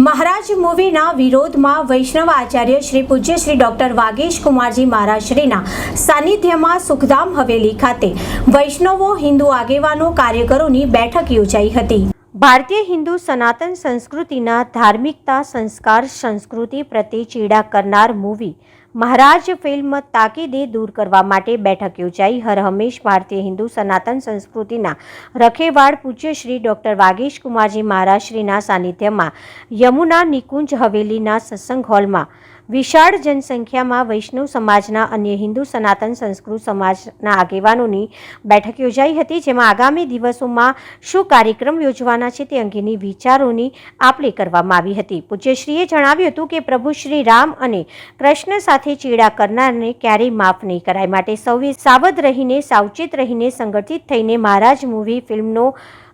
મહારાજ મૂવીના વિરોધમાં વૈષ્ણવ આચાર્ય શ્રી પૂજ્ય શ્રી ડોક્ટર વાગેશ કુમારજી મહારાજશ્રીના સાનિધ્યમાં સુખધામ હવેલી ખાતે વૈષ્ણવો હિન્દુ આગેવાનો કાર્યકરોની બેઠક યોજાઈ હતી. ભારતીય હિન્દુ સનાતન સંસ્કૃતિના ધાર્મિકતા સંસ્કાર સંસ્કૃતિ પ્રત્યે ચીડા કરનાર મૂવી મહારાજ ફિલ્મ તાકીદે દૂર કરવા માટે બેઠક યોજાઈ. હર હંમેશ ભારતીય હિન્દુ સનાતન સંસ્કૃતિના રખેવાળ પૂજ્ય શ્રી ડોક્ટર વાગેશ કુમારજી મહારાજશ્રીના સાનિધ્યમાં યમુના નિકુંજ હવેલીના સત્સંગ હોલમાં વિશાળ જનસંખ્યામાં વૈષ્ણવ સમાજના અન્ય હિન્દુ સનાતન સંસ્કૃત સમાજના આગેવાનોની બેઠક યોજાઈ હતી, જેમાં આગામી દિવસોમાં શું કાર્યક્રમ યોજવાના છે તે અંગેની વિચારોની આપલે કરવામાં આવી હતી. પૂજ્યશ્રીએ જણાવ્યું હતું કે પ્રભુ શ્રી રામ અને કૃષ્ણ સાથે ચેડા કરનારને ક્યારેય માફ નહીં કરાય માટે સૌએ સાવધ રહીને, સાવચેત રહીને, સંગઠિત થઈને મહારાજ મૂવી ફિલ્મનો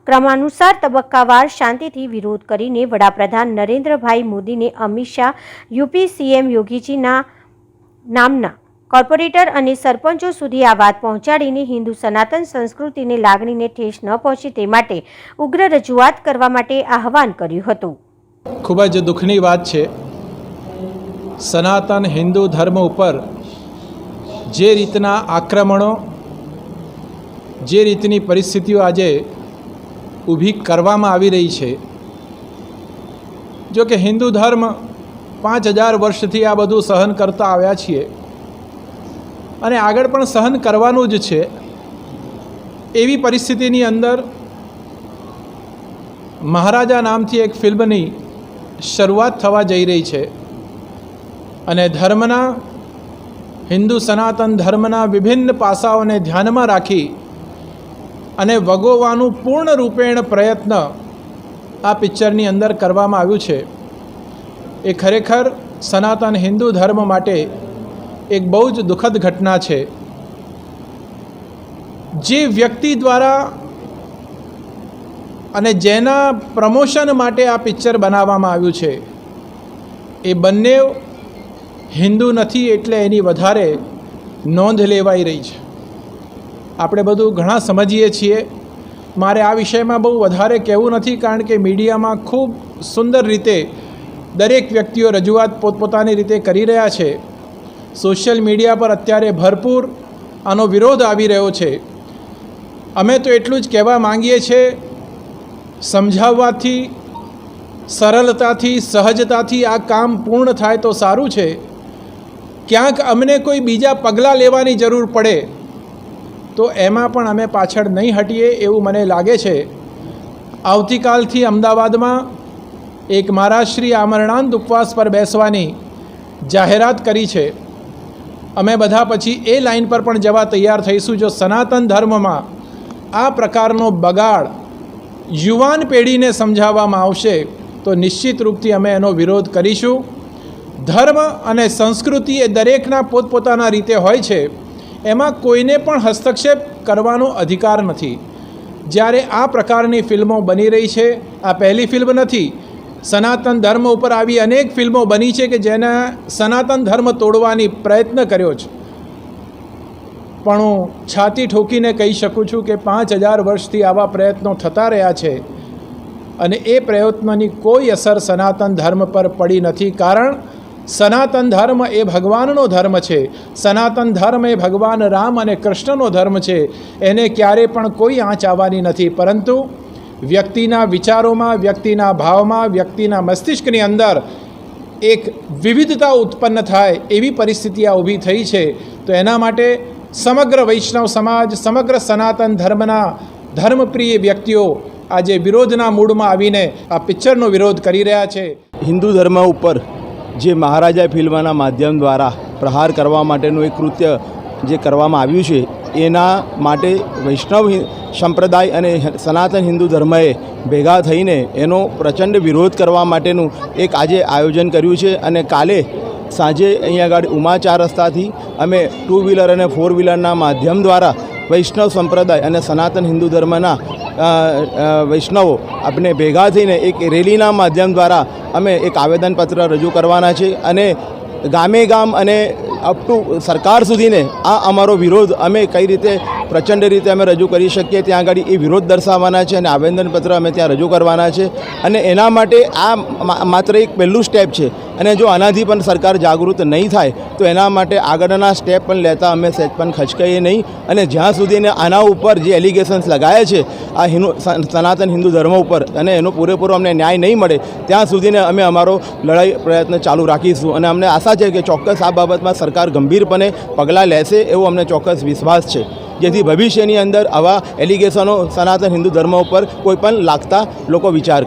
ક્રમાનુસાર તબક્કાવાર શાંતિથી વિરોધ કરીને વડાપ્રધાન નરેન્દ્રભાઈ મોદીને અમિત શાહ, યુપી સીએમ યોગીજીના નામના કોર્પોરેટર અને સરપંચો સુધી આ વાત પહોંચાડીને હિન્દુ સનાતન સંસ્કૃતિને લાગણીને ઠેસ ન પહોંચે તે માટે ઉગ્ર રજૂઆત કરવા માટે આહવાન કર્યું હતું. ખૂબ જ દુઃખની વાત છે. સનાતન હિન્દુ ધર્મ ઉપર જે રીતના આક્રમણો, જે રીતની પરિસ્થિતિઓ આજે ઊભી કરવામાં આવી રહી છે. જો કે હિન્દુ ધર્મ પાંચ હજાર વર્ષથી આ બધું સહન કરતા આવ્યા છીએ. અને આગળ પણ સહન કરવાનું જ છે. એવી પરિસ્થિતિની અંદર મહારાજા નામથી એક ફિલ્મની શરૂઆત થવા જઈ રહી છે. અને ધર્મના, હિન્દુ સનાતન ધર્મના વિભિન્ન પાસાઓને ધ્યાનમાં રાખી અને વગોવાનું પૂર્ણ રૂપેણ પ્રયત્ન આ પિક્ચરની અંદર કરવામાં આવ્યું છે. એ ખરેખર સનાતન હિન્દુ ધર્મ માટે એક બહુ જ દુઃખદ ઘટના છે. જે વ્યક્તિ દ્વારા અને જેના પ્રમોશન માટે આ પિક્ચર બનાવવામાં આવ્યું છે, એ બંને હિન્દુ નથી એટલે એની વધારે નોંધ લેવાઈ રહી છે. આપણે બધું ઘણા સમજીએ છીએ. મારે આ વિષયમાં બહુ વધારે કહેવું નથી કારણ કે મીડિયામાં ખૂબ સુંદર રીતે દરેક વ્યક્તિઓ રજૂઆત પોતપોતાની રીતે કરી રહ્યા છે. સોશિયલ મીડિયા પર અત્યારે ભરપૂર આનો વિરોધ આવી રહ્યો છે. અમે તો એટલું જ કહેવા માંગીએ છીએ, સમજાવવાથી, સરળતાથી, સહજતાથી આ કામ પૂર્ણ થાય તો સારું છે. ક્યાંક અમને કોઈ બીજા પગલાં લેવાની જરૂર પડે. તો એમાં પણ અમે પાછળ નહીં હટીએ એવું મને લાગે છે. આવતીકાલથી અમદાવાદમાં એક મહારાજશ્રી આમરણાંત ઉપવાસ પર બેસવાની જાહેરાત કરી છે. અમે બધા પછી એ લાઈન પર પણ જવા તૈયાર થઈશું જો સનાતન ધર્મમાં આ પ્રકારનો બગાડ યુવાન પેઢીને સમજાવવામાં આવશે તો નિશ્ચિત રૂપથી અમે એનો વિરોધ કરીશું. ધર્મ અને સંસ્કૃતિ એ દરેકના પોતપોતાના રીતે હોય છે. એમાં કોઈને પણ હસ્તક્ષેપ કરવાનો અધિકાર નથી. જ્યારે આ પ્રકારની ફિલ્મો બની રહી છે, આ પહેલી ફિલ્મ નથી. સનાતન ધર્મ ઉપર આવી અનેક ફિલ્મો બની છે કે જેના સનાતન ધર્મ તોડવાની પ્રયત્ન કર્યો છે. પણ હું છાતી ઠોકીને કહી શકું છું કે પાંચ હજાર વર્ષથી આવા પ્રયત્નો થતા રહ્યા છે અને એ પ્રયત્નોની કોઈ અસર સનાતન ધર્મ પર પડી નથી. કારણ સનાતન ધર્મ એ ભગવાનનો ધર્મ છે. સનાતન ધર્મ એ ભગવાન રામ અને કૃષ્ણનો ધર્મ છે. એને ક્યારે પણ કોઈ આંચ આવવાની નથી. પરંતુ વ્યક્તિના વિચારોમાં, વ્યક્તિના ભાવમાં, વ્યક્તિના મસ્તિષ્કની અંદર એક વિવિધતા ઉત્પન્ન થાય એવી પરિસ્થિતિ આ ઊભી થઈ છે. તો એના માટે સમગ્ર વૈષ્ણવ સમાજ, સમગ્ર સનાતન ધર્મના ધર્મપ્રિય વ્યક્તિઓ આજે વિરોધના મૂડમાં આવીને આ પિક્ચરનો વિરોધ કરી રહ્યા છે. હિન્દુ ધર્મ ઉપર જે મહારાજા ફિલ્મના માધ્યમ દ્વારા પ્રહાર કરવા માટેનું એક કૃત્ય જે કરવામાં આવ્યું છે, એના માટે વૈષ્ણવ સંપ્રદાય અને સનાતન હિન્દુ ધર્મએ ભેગા થઈને એનો પ્રચંડ વિરોધ કરવા માટેનું એક આજે આયોજન કર્યું છે અને કાલે સાંજે અહીંયા આગળ ઉમા ચાર રસ્તાથી અમે ટુ વ્હીલર અને ફોર વ્હીલરના માધ્યમ દ્વારા વૈષ્ણવ સંપ્રદાય અને સનાતન હિન્દુ ધર્મના વૈષ્ણવો આપણે ભેગા થઈને એક રેલીના માધ્યમ દ્વારા અમે એક આવેદનપત્ર રજૂ કરવાના છે અને ગામે ગામ અને અપ ટુ સરકાર સુધીને આ અમારો વિરોધ અમે કઈ રીતે, પ્રચંડ રીતે અમે રજૂ કરી શકીએ ત્યાં આગળ એ વિરોધ દર્શાવવાના છે અને આવેદનપત્ર અમે ત્યાં રજૂ કરવાના છે. અને એના માટે આ માત્ર એક પહેલું સ્ટેપ છે. અને જો આનાથી પણ સરકાર જાગૃત નહીં થાય, તો એના માટે આગળના સ્ટેપ પણ લેતા અમે સહેજ પણ ખચકાઈએ નહીં. અને જ્યાં સુધીને આના ઉપર જે એલિગેશન્સ લગાયા છે, આ હિન્દુ સન- સનાતન હિન્દુ ધર્મ ઉપર, અને એનો પૂરેપૂરો અમને ન્યાય નહીં મળે, ત્યાં સુધીને અમે અમારો લડાઈ પ્રયત્ન ચાલુ રાખીશું. અને અમને આશા છે કે ચોક્કસ આ બાબતમાં સરકાર ગંભીરપણે પગલાં લેશે એવો અમને ચોક્કસ વિશ્વાસ છે. જેથી ભવિષ્યની અંદર આવા એલિગેશનો સનાતન હિન્દુ ધર્મ ઉપર કોઈ પણ લાગતા લોકો વિચાર